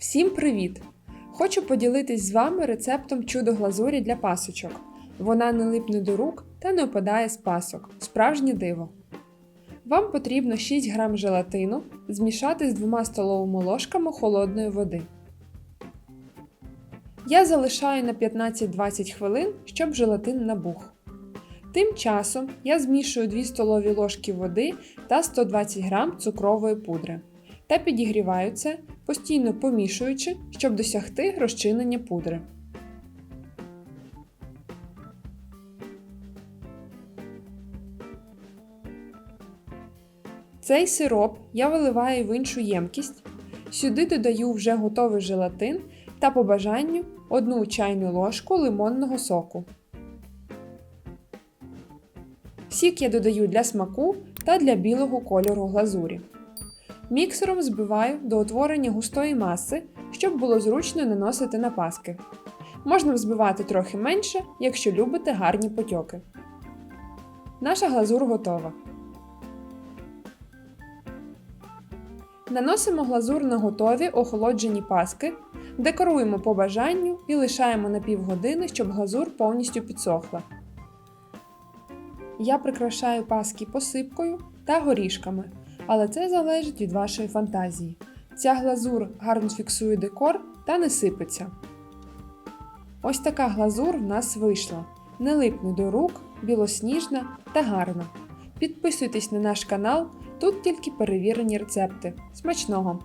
Всім привіт! Хочу поділитись з вами рецептом чудо глазурі для пасочок. Вона не липне до рук та не опадає з пасок. Справжнє диво. Вам потрібно 6 г желатину змішати з 2 столовими ложками холодної води. Я залишаю на 15-20 хвилин, щоб желатин набух. Тим часом я змішую 2 столові ложки води та 120 г цукрової пудри та підігріваю це, постійно помішуючи, щоб досягти розчинення пудри. Цей сироп я виливаю в іншу ємкість. Сюди додаю вже готовий желатин та по бажанню 1 чайну ложку лимонного соку. Сік я додаю для смаку та для білого кольору глазурі. Міксером збиваю до утворення густої маси, щоб було зручно наносити на паски. Можна взбивати трохи менше, якщо любите гарні потьоки. Наша глазур готова. Наносимо глазур на готові охолоджені паски, декоруємо по бажанню і лишаємо на півгодини, щоб глазур повністю підсохла. Я прикрашаю паски посипкою та горішками, але це залежить від вашої фантазії. Ця глазур гарно фіксує декор та не сипеться. Ось така глазур в нас вийшла. Не липне до рук, білосніжна та гарна. Підписуйтесь на наш канал, тут тільки перевірені рецепти. Смачного!